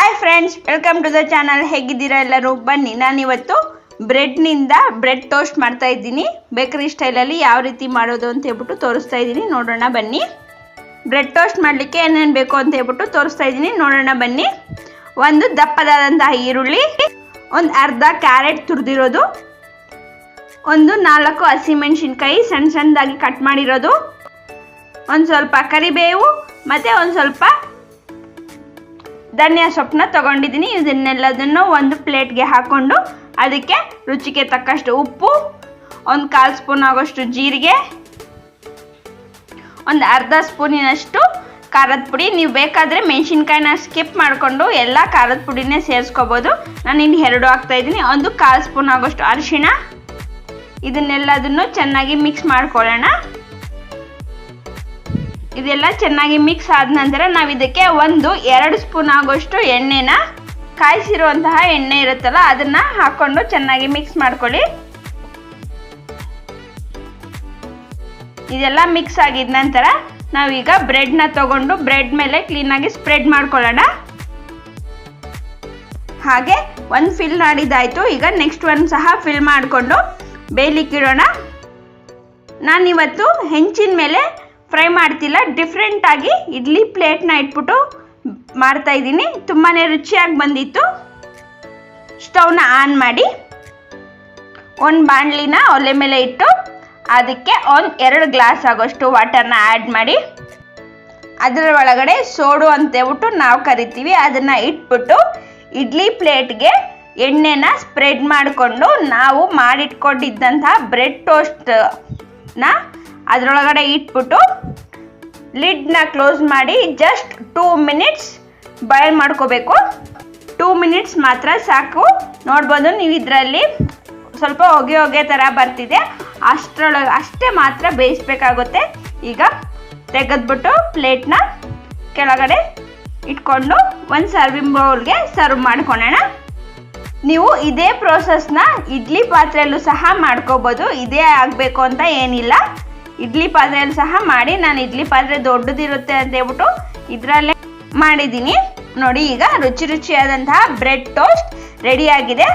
Hi friends welcome to the channel ಹೇಗಿದ್ದೀರಾ ಎಲ್ಲರೂ? ಬನ್ನಿ, ನಾನಿವತ್ತು ಬ್ರೆಡ್ನಿಂದ ಬ್ರೆಡ್ ಟೋಸ್ಟ್ ಮಾಡ್ತಾ ಇದ್ದೀನಿ. ಬೇಕರಿ ಸ್ಟೈಲಲ್ಲಿ ಯಾವ ರೀತಿ ಮಾಡೋದು ಅಂತ ಹೇಳ್ಬಿಟ್ಟು ತೋರಿಸ್ತಾ ಇದ್ದೀನಿ. ನೋಡೋಣ ಬನ್ನಿ. ಬ್ರೆಡ್ ಟೋಸ್ಟ್ ಮಾಡಲಿಕ್ಕೆ ಏನೇನು ಬೇಕು ಅಂತ ಹೇಳ್ಬಿಟ್ಟು ತೋರಿಸ್ತಾ ಇದ್ದೀನಿ. ನೋಡೋಣ ಬನ್ನಿ. ಒಂದು ದಪ್ಪದಾದಂತಹ ಈರುಳ್ಳಿ, ಒಂದು ಅರ್ಧ ಕ್ಯಾರೆಟ್ ತುರಿದಿರೋದು, ಒಂದು ನಾಲ್ಕು ಹಸಿಮೆಣಸಿನ್ಕಾಯಿ ಸಣ್ಣ ಸಣ್ಣದಾಗಿ ಕಟ್ ಮಾಡಿರೋದು, ಒಂದು ಸ್ವಲ್ಪ ಕರಿಬೇವು, ಮತ್ತು ಒಂದು ಸ್ವಲ್ಪ ಧನಿಯಾ ಸೊಪ್ಪನ್ನ ತಗೊಂಡಿದ್ದೀನಿ. ಇದನ್ನೆಲ್ಲದನ್ನು ಒಂದು ಪ್ಲೇಟ್ಗೆ ಹಾಕ್ಕೊಂಡು ಅದಕ್ಕೆ ರುಚಿಗೆ ತಕ್ಕಷ್ಟು ಉಪ್ಪು, ಒಂದು ಕಾಲು ಸ್ಪೂನ್ ಆಗೋಷ್ಟು ಜೀರಿಗೆ, ಒಂದು ಅರ್ಧ ಸ್ಪೂನಿನಷ್ಟು ಖಾರದ ಪುಡಿ. ನೀವು ಬೇಕಾದರೆ ಮೆಣಸಿನ್ಕಾಯಿನ ಸ್ಕಿಪ್ ಮಾಡಿಕೊಂಡು ಎಲ್ಲ ಖಾರದ ಪುಡಿನೇ ಸೇರಿಸ್ಕೋಬೋದು. ನಾನು ಇನ್ನು ಎರಡು ಹಾಕ್ತಾಯಿದ್ದೀನಿ ಒಂದು ಕಾಲು ಸ್ಪೂನ್ ಆಗೋಷ್ಟು ಅರಿಶಿಣ. ಇದನ್ನೆಲ್ಲದನ್ನು ಚೆನ್ನಾಗಿ ಮಿಕ್ಸ್ ಮಾಡ್ಕೊಳ್ಳೋಣ. ಇದೆಲ್ಲ ಚೆನ್ನಾಗಿ ಮಿಕ್ಸ್ ಆದ ನಂತರ ನಾವು ಇದಕ್ಕೆ ಒಂದು ಎರಡು ಸ್ಪೂನ್ ಆಗೋಷ್ಟು ಎಣ್ಣೆನ ಕಾಯಿಸಿರುವಂತಹ ಎಣ್ಣೆ ಇರುತ್ತಲ್ಲ, ಅದನ್ನ ಹಾಕೊಂಡು ಚೆನ್ನಾಗಿ ಮಿಕ್ಸ್ ಮಾಡ್ಕೊಳ್ಳಿ. ಇದೆಲ್ಲ ಮಿಕ್ಸ್ ಆಗಿದ ನಂತರ ನಾವೀಗ ಬ್ರೆಡ್ನ ತಗೊಂಡು ಬ್ರೆಡ್ ಮೇಲೆ ಕ್ಲೀನಾಗಿ ಸ್ಪ್ರೆಡ್ ಮಾಡ್ಕೊಳ್ಳೋಣ. ಹಾಗೆ ಒಂದು ಫಿಲ್ ಮಾಡಿದಾಯ್ತು, ಈಗ ನೆಕ್ಸ್ಟ್ ಒಂದು ಸಹ ಫಿಲ್ ಮಾಡಿಕೊಂಡು ಬೇಯಲಿಕ್ಕಿಡೋಣ. ನಾನಿವತ್ತು ಹೆಂಚಿನ ಮೇಲೆ ಫ್ರೈ ಮಾಡ್ತಿಲ್ಲ. ಡಿಫ್ರೆಂಟಾಗಿ ಇಡ್ಲಿ ಪ್ಲೇಟ್ನ ಇಟ್ಬಿಟ್ಟು ಮಾಡ್ತಾ ಇದ್ದೀನಿ. ತುಂಬಾ ರುಚಿಯಾಗಿ ಬಂದಿತ್ತು. ಸ್ಟವ್ನ ಆನ್ ಮಾಡಿ. ಒಂದು ಬಾಣಲಿನ ಒಲೆ ಮೇಲೆ ಇಟ್ಟು ಅದಕ್ಕೆ ಒಂದು ಎರಡು ಗ್ಲಾಸ್ ಆಗೋಷ್ಟು ವಾಟರ್ನ ಆ್ಯಡ್ ಮಾಡಿ. ಅದರ ಒಳಗಡೆ ಸೋಡು ಅಂತೇಳ್ಬಿಟ್ಟು ನಾವು ಕರಿತೀವಿ. ಅದನ್ನು ಇಟ್ಬಿಟ್ಟು ಇಡ್ಲಿ ಪ್ಲೇಟ್ಗೆ ಎಣ್ಣೆನ ಸ್ಪ್ರೆಡ್ ಮಾಡಿಕೊಂಡು ನಾವು ಮಾಡಿಟ್ಕೊಂಡಿದ್ದಂತಹ ಬ್ರೆಡ್ ಟೋಸ್ಟ್ನ ಅದರೊಳಗಡೆ ಇಟ್ಬಿಟ್ಟು ಲಿಡ್ನ ಕ್ಲೋಸ್ ಮಾಡಿ ಜಸ್ಟ್ ಟೂ ಮಿನಿಟ್ಸ್ ಬಾಯ್ಲ್ ಮಾಡ್ಕೋಬೇಕು. ಟೂ ಮಿನಿಟ್ಸ್ ಮಾತ್ರ ಸಾಕು. ನೋಡ್ಬೋದು ನೀವು ಇದರಲ್ಲಿ ಸ್ವಲ್ಪ ಹೊಗೆ ಹೊಗೆ ಥರ ಬರ್ತಿದೆ. ಅಷ್ಟರೊಳಗೆ ಅಷ್ಟೇ ಮಾತ್ರ ಬೇಯಿಸ್ಬೇಕಾಗುತ್ತೆ. ಈಗ ತೆಗೆದ್ಬಿಟ್ಟು ಪ್ಲೇಟ್ನ ಕೆಳಗಡೆ ಇಟ್ಕೊಂಡು ಒಂದು ಸರ್ವಿಂಗ್ ಬೌಲ್ಗೆ ಸರ್ವ್ ಮಾಡ್ಕೊಳ್ಳೋಣ ನೀವು ಇದೇ ಪ್ರೋಸೆಸ್ನ ಇಡ್ಲಿ ಪಾತ್ರೆಯಲ್ಲೂ ಸಹ ಮಾಡ್ಕೋಬೋದು. ಇದೇ ಆಗಬೇಕು ಅಂತ ಏನಿಲ್ಲ. ಇಡ್ಲಿ ಪಾತ್ರೆಯಲ್ಲಿ ಸಹ ಮಾಡಿ ನಾನು ಇಡ್ಲಿ ಪಾತ್ರೆ ದೊಡ್ಡದಿರುತ್ತೆ ಅಂತ ಹೇಳ್ಬಿಟ್ಟು ಇದರಲ್ಲೇ ಮಾಡಿದ್ದೀನಿ. ನೋಡಿ, ಈಗ ರುಚಿ ರುಚಿಯಾದಂತಹ ಬ್ರೆಡ್ ಟೋಸ್ಟ್ ರೆಡಿಯಾಗಿದೆ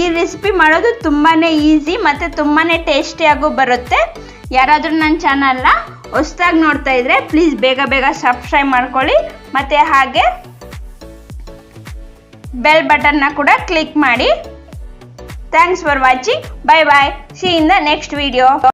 ಈ ರೆಸಿಪಿ ಮಾಡೋದು ತುಂಬಾ ಈಸಿ ಮತ್ತು ತುಂಬಾ ಟೇಸ್ಟಿಯಾಗೂ ಬರುತ್ತೆ. ಯಾರಾದರೂ ನನ್ನ ಚಾನಲ್ನ ಹೊಸ್ದಾಗಿ ನೋಡ್ತಾ ಇದ್ರೆ ಪ್ಲೀಸ್ ಬೇಗ ಬೇಗ ಸಬ್ಸ್ಕ್ರೈಬ್ ಮಾಡ್ಕೊಳ್ಳಿ. ಮತ್ತು ಹಾಗೆ ಬೆಲ್ ಬಟನ್ನ ಕೂಡ ಕ್ಲಿಕ್ ಮಾಡಿ. Thanks for watching bye bye see in the next video